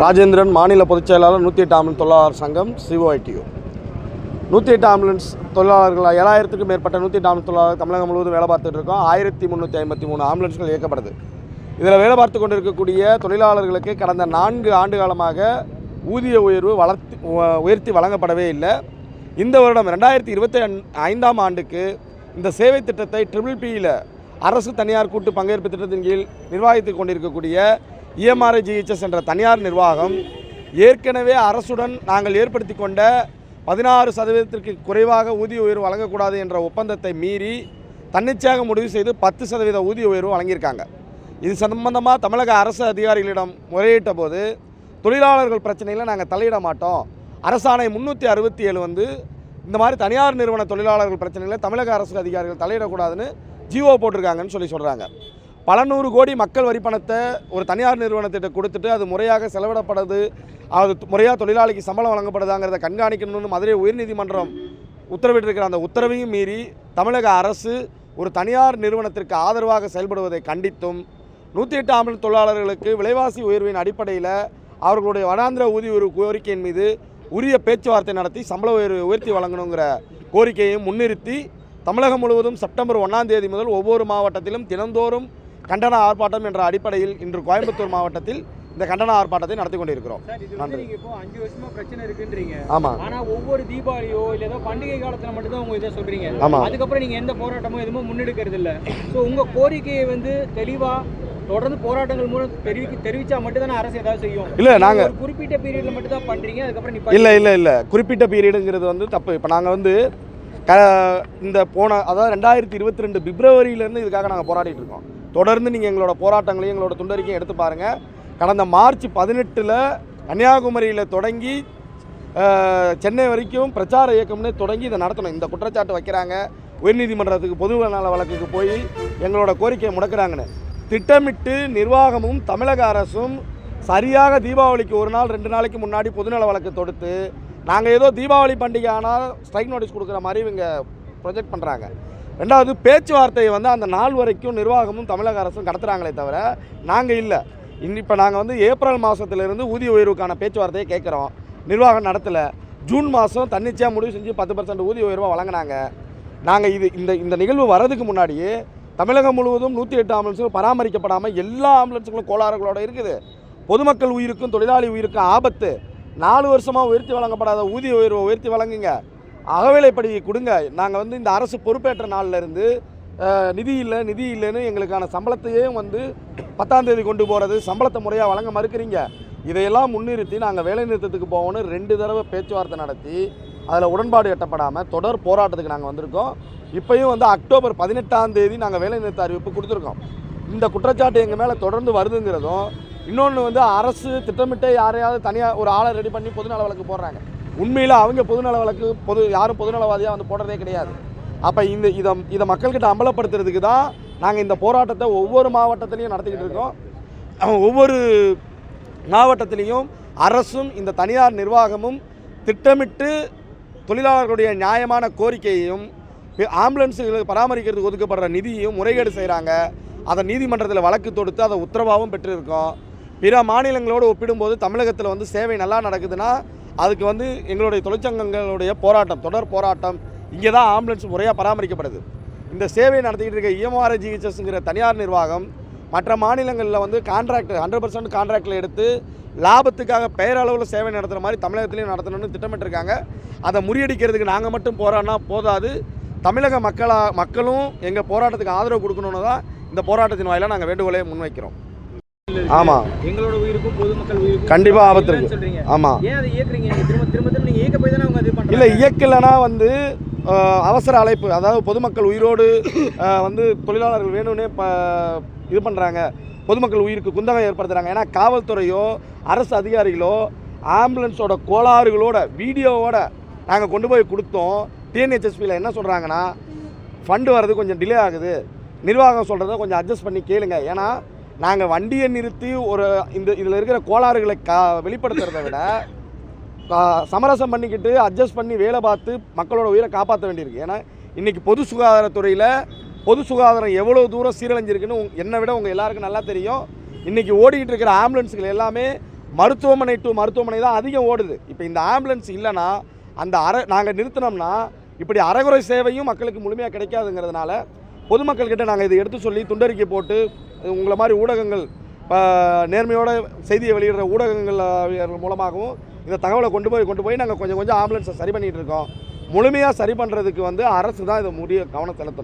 ராஜேந்திரன் மாநில பொதுச் செயலாளர் நூற்றி எட்டு ஆம்புலன்ஸ் தொழிலாளர் சங்கம் சிஓஐடியு நூற்றி எட்டு ஆம்புலன்ஸ் தொழிலாளர்கள் ஏழாயிரத்துக்கும் மேற்பட்ட நூற்றி எட்டு ஆம்புலன்ஸ் தொழிலாளர் தமிழகம் முழுவதும் வேலை பார்த்துட்டு இருக்கோம். ஆயிரத்தி முந்நூற்றி ஐம்பத்தி மூணு ஆம்புலன்ஸ்கள் இயக்கப்படுது. இதில் வேலை பார்த்து கொண்டிருக்கக்கூடிய தொழிலாளர்களுக்கு கடந்த நான்கு ஆண்டு காலமாக ஊதிய உயர்வு வளர்த்தி உயர்த்தி வழங்கப்படவே இல்லை. இந்த வருடம் ரெண்டாயிரத்தி இருபத்தி ஐந்தாம் ஆண்டுக்கு இந்த சேவை திட்டத்தை ட்ரிபிள் பியில் அரசு தனியார் கூட்டு பங்கேற்பு திட்டத்தின் கீழ் நிர்வாகித்துக் கொண்டிருக்கக்கூடிய இஎம்ஆர்ஐ ஜிஹெச்எஸ் என்ற தனியார் நிர்வாகம் ஏற்கனவே அரசுடன் நாங்கள் ஏற்படுத்தி கொண்ட பதினாறு சதவீதத்திற்கு குறைவாக ஊதிய உயர்வு வழங்கக்கூடாது என்ற ஒப்பந்தத்தை மீறி தன்னிச்சையாக முடிவு செய்து பத்து சதவீத ஊதிய உயர்வு வழங்கியிருக்காங்க. இது சம்பந்தமாக தமிழக அரசு அதிகாரிகளிடம் முறையிட்ட போது தொழிலாளர்கள் பிரச்சனையில் நாங்கள் தலையிட மாட்டோம். அரசாணை முந்நூற்றி அறுபத்தி ஏழு வந்து இந்த மாதிரி தனியார் நிறுவன தொழிலாளர்கள் பிரச்சனையில் தமிழக அரசு அதிகாரிகள் தலையிடக்கூடாதுன்னு ஜிஓ போட்டிருக்காங்கன்னு சொல்லி சொல்கிறாங்க பல நூறு கோடி மக்கள் வரி பணத்தை ஒரு தனியார் நிறுவனத்திட்ட கொடுத்துட்டு அது முறையாக செலவிடப்படுது. அது முறையாக தொழிலாளிக்கு சம்பளம் வழங்கப்படுதாங்கிறத கண்காணிக்கணும்னு மதுரை உயர்நீதிமன்றம் உத்தரவிட்டிருக்கிற அந்த உத்தரவையும் மீறி தமிழக அரசு ஒரு தனியார் நிறுவனத்திற்கு ஆதரவாக செயல்படுவதை கண்டித்தும் நூற்றி எட்டு ஆம்பளை தொழிலாளர்களுக்கு விலைவாசி உயர்வின் அடிப்படையில் அவர்களுடைய வனாந்திர ஊதிய ஒரு கோரிக்கையின் மீது உரிய பேச்சுவார்த்தை நடத்தி சம்பள உயர்வு உயர்த்தி வழங்கணுங்கிற கோரிக்கையை முன்னிறுத்தி தமிழகம் முழுவதும் செப்டம்பர் ஒன்றாம் தேதி முதல் ஒவ்வொரு மாவட்டத்திலும் தினந்தோறும் கண்டன ஆர்ப்பாட்டம் என்ற அடிப்படையில் இன்று கோயம்புத்தூர் மாவட்டத்தில் இந்த கண்டன ஆர்ப்பாட்டத்தை நடத்தி கொண்டிருக்கிறோம். சார் இது வந்து நன்றி. நீங்க இப்போ அஞ்சு வருஷமா பிரச்சனை இருக்குன்றீங்க. ஆமாம் ஆனா ஒவ்வொரு தீபாவளியோ இல்ல ஏதோ பண்டிகை காலத்துல மட்டும் தான் உங்க இதை சொல்றீங்க. ஆமாம் அதுக்கப்புறம் நீங்க எந்த போராட்டமோ எதுவுமே முன்னெடுக்கிறது இல்ல. சோ உங்க கோரிக்கையை வந்து தெளிவா தொடர்ந்து போராட்டங்கள் மூலம் தெரிவிக்க தெரிவிச்சா மட்டும் தானே அரசு ஏதாவது செய்யும்? இல்லை நாங்கள் ஒரு குறிப்பிட்ட பீரியட்ல மட்டும் தான் பண்றீங்க அதுக்கப்புறம் இல்லை இல்லை இல்லை. குறிப்பிட்ட பீரியடுங்கிறது வந்து தப்பு. இப்போ நாங்கள் வந்து க இந்த போன அதாவது ரெண்டாயிரத்தி இருபத்தி ரெண்டு பிப்ரவரியிலேருந்து இதுக்காக நாங்கள் போராடிட்டு இருக்கோம். தொடர்ந்து நீங்கள் எங்களோட போராட்டங்களையும் எங்களோட துண்டறிக்கையும் எடுத்து பாருங்கள் கடந்த மார்ச் பதினெட்டில் கன்னியாகுமரியில் தொடங்கி சென்னை வரைக்கும் பிரச்சார இயக்கம்னு தொடங்கி இதை நடத்தணும். இந்த குற்றச்சாட்டு வைக்கிறாங்க. உயர்நீதிமன்றத்துக்கு பொது நல வழக்குக்கு போய் எங்களோட கோரிக்கையை முடக்கிறாங்கன்னு. திட்டமிட்டு நிர்வாகமும் தமிழக அரசும் சரியாக தீபாவளிக்கு ஒரு நாள் ரெண்டு நாளைக்கு முன்னாடி பொதுநல வழக்கு தொடுத்து நாங்கள் ஏதோ தீபாவளி பண்டிகை ஆனால் ஸ்ட்ரைக் நோட்டீஸ் கொடுக்குற மாதிரி இவங்க ப்ரொஜெக்ட் பண்ணுறாங்க ரெண்டாவது பேச்சுவார்த்தையை வந்து அந்த நாள் வரைக்கும் நிர்வாகமும் தமிழக அரசும் கடத்துகிறாங்களே தவிர நாங்கள் இல்லை. இன்னி இப்போ நாங்கள் வந்து ஏப்ரல் மாதத்துலேருந்து ஊதிய உயர்வுக்கான பேச்சுவார்த்தையை கேட்குறோம். நிர்வாகம் நடத்தலை. ஜூன் மாதம் தன்னிச்சையாக முடிவு செஞ்சு பத்து பர்சன்ட் ஊதிய உயர்வாக வழங்கினாங்க. நாங்கள் இது இந்த இந்த நிகழ்வு வர்றதுக்கு முன்னாடியே தமிழகம் முழுவதும் நூற்றி எட்டு ஆம்புலன்ஸுகள் பராமரிக்கப்படாமல் எல்லா ஆம்புலன்ஸுகளும் கோளாறுகளோடு இருக்குது. பொதுமக்கள் உயிருக்கும் தொழிலாளி உயிருக்கும் ஆபத்து. நாலு வருஷமாக உயர்த்தி வழங்கப்படாத ஊதிய உயர்வை உயர்த்தி வழங்குங்க. அகவிலைப்படி கொடுங்க. நாங்கள் வந்து இந்த அரசு பொறுப்பேற்ற நாள்லேருந்து நிதி இல்லை நிதி இல்லைன்னு எங்களுக்கான சம்பளத்தையும் வந்து பத்தாம் தேதி கொண்டு போகிறது சம்பளத்தை முறையாக வழங்க மறுக்கிறீங்க. இதையெல்லாம் முன்னிறுத்தி நாங்கள் வேலைநிறுத்தத்துக்கு போகணும்னு ரெண்டு தடவை பேச்சுவார்த்தை நடத்தி அதில் உடன்பாடு எட்டப்படாமல் தொடர் போராட்டத்துக்கு நாங்கள் வந்திருக்கோம். இப்போயும் வந்து அக்டோபர் பதினெட்டாம் தேதி நாங்கள் வேலைநிறுத்த அறிவிப்பு கொடுத்துருக்கோம். இந்த குற்றச்சாட்டு எங்கள் மேலே தொடர்ந்து வருதுங்கிறதும் இன்னொன்று வந்து அரசு திட்டமிட்டே யாரையாவது தனியாக ஒரு ஆளை ரெடி பண்ணி பொதுநல வழக்கு போடுறாங்க. உண்மையில் அவங்க பொதுநல வழக்கு பொது யாரும் பொதுநலவாதியாக வந்து போடுறதே கிடையாது. அப்போ இந்த இதை இதை மக்கள்கிட்ட அம்பலப்படுத்துறதுக்கு தான் நாங்கள் இந்த போராட்டத்தை ஒவ்வொரு மாவட்டத்திலையும் நடத்திக்கிட்டு இருக்கோம். ஒவ்வொரு மாவட்டத்திலையும் அரசும் இந்த தனியார் நிர்வாகமும் திட்டமிட்டு தொழிலாளர்களுடைய நியாயமான கோரிக்கையையும் ஆம்புலன்ஸுகளுக்கு பராமரிக்கிறதுக்கு ஒதுக்கப்படுற நிதியையும் முறைகேடு செய்கிறாங்க அதை நீதிமன்றத்தில் வழக்கு தொடுத்து அதை உத்தரவாகவும் பெற்றிருக்கோம். பிற மாநிலங்களோடு ஒப்பிடும்போது தமிழகத்தில் வந்து சேவை நல்லா நடக்குதுன்னா அதுக்கு வந்து எங்களுடைய தொழிற்சங்கங்களுடைய போராட்டம் தொடர் போராட்டம் இங்கே தான் ஆம்புலன்ஸ் முறையாக பராமரிக்கப்படுது. இந்த சேவை நடத்திக்கிட்டு இருக்க இஎம்ஆர் ஜிஹெச்எஸ்ங்கிற தனியார் நிர்வாகம் மற்ற மாநிலங்களில் வந்து கான்ட்ராக்ட் ஹண்ட்ரட் பர்சன்ட் கான்ட்ராக்டில் எடுத்து லாபத்துக்காக பெயரளவில் சேவை நடத்துகிற மாதிரி தமிழகத்திலையும் நடத்தணும்னு திட்டமிட்டிருக்காங்க. அதை முறியடிக்கிறதுக்கு நாங்கள் மட்டும் போராடினா போதாது. தமிழக மக்களா மக்களும் எங்கள் போராட்டத்துக்கு ஆதரவு கொடுக்கணுன்னு தான் இந்த போராட்டத்தின் வாயிலாக நாங்கள் வேண்டுகோளை முன்வைக்கிறோம். ஆமாம் எங்களோட உயிருக்கும் பொதுமக்கள் உயிருக்கும் கண்டிப்பா ஆபத்து இருக்கு. ஆமாம் ஏன் அதை இயக்குறீங்க? திரும்ப திரும்ப திரும்ப நீங்க இயக்க போய் தானே அவங்க அது பண்றாங்க? இல்லை இயக்கலைன்னா வந்து அவசர அழைப்பு அதாவது பொதுமக்கள் உயிரோடு வந்து தொழிலாளர்கள் வேணும்னே ப இது பண்ணுறாங்க பொதுமக்கள் உயிருக்கு குந்தகம் ஏற்படுத்துகிறாங்க ஏன்னா காவல்துறையோ அரசு அதிகாரிகளோ ஆம்புலன்ஸோட கோளாறுகளோட வீடியோவோட நாங்கள் கொண்டு போய் கொடுத்தோம். டிஎன்ஹெச்எஸ்பியில் என்ன சொல்கிறாங்கன்னா ஃபண்டு வர்றது கொஞ்சம் டிலே ஆகுது. நிர்வாகம் சொல்கிறத கொஞ்சம் அட்ஜஸ்ட் பண்ணி கேளுங்க. ஏன்னா நாங்கள் வண்டியை நிறுத்தி ஒரு இந்த இதில் இருக்கிற கோளாறுகளை கா வெளிப்படுத்துறதை விட சமரசம் பண்ணிக்கிட்டு அட்ஜஸ்ட் பண்ணி வேலை பார்த்து மக்களோட உயிரை காப்பாற்ற வேண்டியிருக்கு. ஏன்னா இன்றைக்கி பொது சுகாதாரத்துறையில் பொது சுகாதாரம் எவ்வளோ தூரம் சீரழிஞ்சிருக்குன்னு என்னை விட உங்கள் எல்லாருக்கும் நல்லா தெரியும். இன்றைக்கி ஓடிக்கிட்டு இருக்கிற ஆம்புலன்ஸுகள் எல்லாமே மருத்துவமனை டு மருத்துவமனை தான் அதிகம் ஓடுது. இப்போ இந்த ஆம்புலன்ஸ் இல்லைன்னா அந்த அரை நாங்கள் நிறுத்தினோம்னா இப்படி அரைகுறை சேவையும் மக்களுக்கு முழுமையாக கிடைக்காதுங்கிறதுனால பொதுமக்கள்கிட்ட நாங்கள் இதை எடுத்து சொல்லி துண்டறிக்கை போட்டு உங்களை மாதிரி ஊடகங்கள் நேர்மையோட செய்தியை வெளியிடுற ஊடகங்கள் மூலமாகவும் இந்த தகவலை கொண்டு போய் கொண்டு போய் நாங்கள் கொஞ்சம் கொஞ்சம் ஆம்புலன்ஸை சரி பண்ணிகிட்டு இருக்கோம். முழுமையாக சரி பண்ணுறதுக்கு வந்து அரசு தான் இதை முடிய கவனம் செலுத்தணும்.